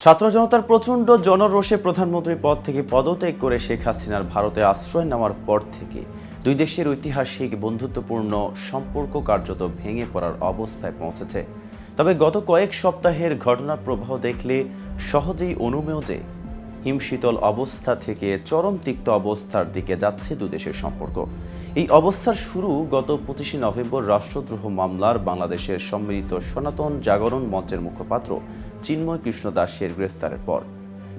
ছাত্র জনতার প্রচণ্ড জনরোষে প্রধানমন্ত্রী পদ থেকে পদত্যাগ করে শেখ হাসিনার ভারতে আশ্রয় নেওয়ার পর থেকে দুই দেশের ঐতিহাসিক বন্ধুত্বপূর্ণ সম্পর্ক কার্যত ভেঙে পড়ার অবস্থায় পৌঁছেছে। তবে গত কয়েক সপ্তাহের ঘটনার প্রবাহ দেখলে সহজেই অনুমেয় যে হিমশীতল অবস্থা থেকে চরম তিক্ত অবস্থার দিকে যাচ্ছে দু দেশের সম্পর্ক। এই অবস্থার শুরু গত পঁচিশে নভেম্বর রাষ্ট্রদ্রোহ মামলার বাংলাদেশের সম্মিলিত সনাতন জাগরণ মঞ্চের মুখপাত্র চিন্ময় কৃষ্ণ দাসের গ্রেফতারের পর।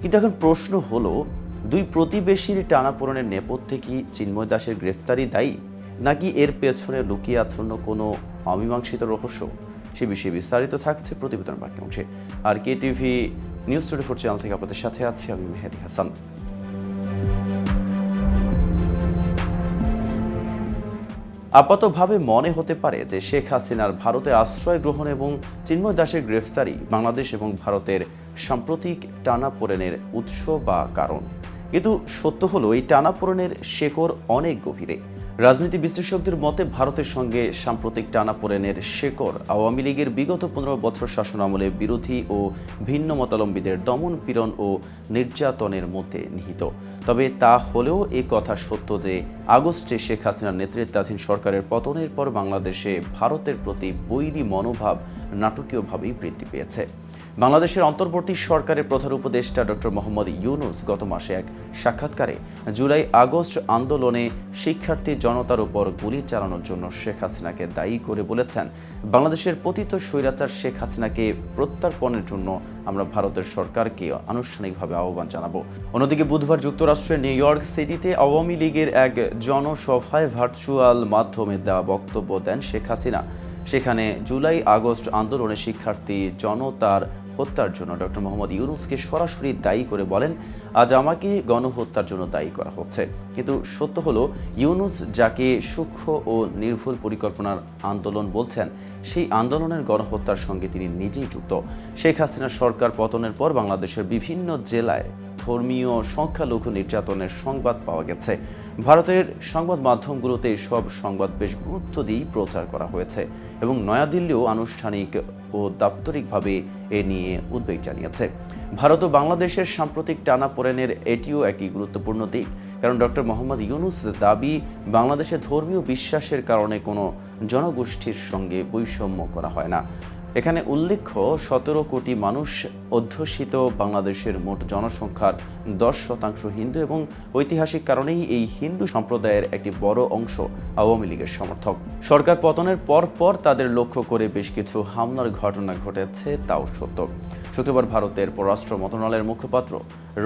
কিন্তু এখন প্রশ্ন হলো, দুই প্রতিবেশীর টানাপোড়েনের নেপথ্যে কি চিন্ময় দাসের গ্রেফতারি দায়ী? নাকি এর পেছনে লুকিয়ে আচ্ছন্ন কোনো অমীমাংসিত রহস্য? সে বিষয়ে বিস্তারিত থাকছে প্রতিবেদন বাকি অংশে আর K TV news twenty four channel থেকে আপনাদের সাথে আছি আমি মেহেদি হাসান। আপাতভাবে মনে হতে পারে যে শেখ হাসিনার ভারতে আশ্রয় গ্রহণ এবং চিন্ময় দাসের গ্রেফতারি বাংলাদেশ এবং ভারতের সাম্প্রতিক টানাপোড়েনের উৎস বা কারণ। কিন্তু সত্য হলো, এই টানাপোড়েনের শেকড় অনেক গভীরে। রাজনীতি বিশ্লেষকদের মতে ভারতের সঙ্গে সাম্প্রতিক টানাপোড়েনের শেকড় আওয়ামী লীগের বিগত পনেরো বছর শাসন আমলে বিরোধী ও ভিন্ন মতালম্বীদের দমন পীড়ন ও নির্যাতনের মধ্যে নিহিত। তবে তা হলেও এ কথা সত্য যে আগস্টে শেখ হাসিনার নেতৃত্বাধীন সরকারের পতনের পর বাংলাদেশে ভারতের প্রতি বৈরী মনোভাব নাটকীয়ভাবেই বৃদ্ধি পেয়েছে। বাংলাদেশের অন্তর্বর্তী সরকারের প্রধান উপদেষ্টা ডক্টর মোহাম্মদ ইউনুস গত মাসে এক সাক্ষাৎকারে জুলাই আগস্ট আন্দোলনে শিক্ষার্থী জনতার উপর গুলি চালানোর জন্য শেখ হাসিনাকে দায়ী করে বলেছেন। বাংলাদেশের পতিত স্বৈরাচার শেখ হাসিনাকে প্রত্যর্পণের জন্য আমরা ভারতের সরকারকে আনুষ্ঠানিকভাবে আহ্বান জানাব। অন্যদিকে বুধবার যুক্তরাষ্ট্রের নিউ ইয়র্ক সিটিতে আওয়ামী লীগের এক জনসভায় ভার্চুয়াল মাধ্যমে দেওয়া বক্তব্য দেন শেখ হাসিনা। সেখানে জুলাই আগস্ট আন্দোলনে শিক্ষার্থী জনতার হত্যার জন্য ডক্টর মোহাম্মদ ইউনুসকে সরাসরি দায়ী করে বলেন, আজ আমাকে গণহত্যার জন্য দায়ী করা হচ্ছে। কিন্তু সত্য হলো, ইউনুস যাকে সূক্ষ্ম ও নির্ভুল পরিকল্পনার আন্দোলন বলছেন, সেই আন্দোলনের গণহত্যার সঙ্গে তিনি নিজেই যুক্ত। শেখ হাসিনার সরকার পতনের পর বাংলাদেশের বিভিন্ন জেলায় ধর্মীয় সংখ্যালঘু নির্যাতনের সংবাদ পাওয়া গেছে। ভারতের সংবাদ মাধ্যমগুলোতে সব সংবাদ বেশ গুরুত্ব দিয়েই প্রচার করা হয়েছে এবং নয়াদিল্লিও আনুষ্ঠানিক ও দাপ্তরিকভাবে এ নিয়ে উদ্বেগ জানিয়েছে। ভারত ও বাংলাদেশের সাম্প্রতিক টানাপোড়েনের এটিও একটি গুরুত্বপূর্ণ দিক। কারণ ডক্টর মোহাম্মদ ইউনুস দাবি, বাংলাদেশে ধর্মীয় বিশ্বাসের কারণে কোনো জনগোষ্ঠীর সঙ্গে বৈষম্য করা হয় না। এখানে উল্লেখ্য, সতেরো কোটি মানুষ অধ্যুষিত, বাংলাদেশের মোট জনসংখ্যার দশ শতাংশ হিন্দু এবং ঐতিহাসিক কারণেই এই হিন্দু সম্প্রদায়ের একটি বড় অংশ আওয়ামী লীগের সমর্থক। সরকার পতনের পর পর তাদের লক্ষ্য করে বেশ কিছু হামলার ঘটনা ঘটেছে, তাও সত্য। শুক্রবার ভারতের পররাষ্ট্র মন্ত্রণালয়ের মুখপাত্র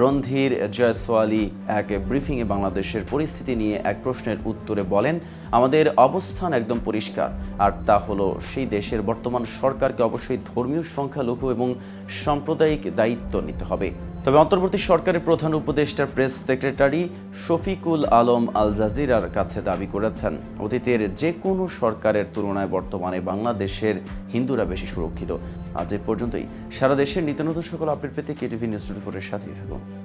রণধীর জয়সওয়ালি এক ব্রিফিংয়ে বাংলাদেশের পরিস্থিতি নিয়ে এক প্রশ্নের উত্তরে বলেন, আমাদের অবস্থান একদম পরিষ্কার। আর তা হলো, সেই দেশের বর্তমান সরকারকে অবশ্যই ধর্মীয় সংখ্যালঘু এবং সাম্প্রদায়িক দায়িত্ব নিতে হবে। তবে অন্তর্বর্তী সরকারের প্রধান উপদেষ্টা প্রেস সেক্রেটারি শফিকুল আলম আল জাজিরার কাছে দাবি করেছেন, অতীতের যে কোনো সরকারের তুলনায় বর্তমানে বাংলাদেশের হিন্দুরা বেশি সুরক্ষিত। আজ এ পর্যন্তই। সারা দেশের নিত্য নতুন সকল আপডেট পেতে কেটিভি নিউজ টোয়েন্টি সাথেই থাকুন।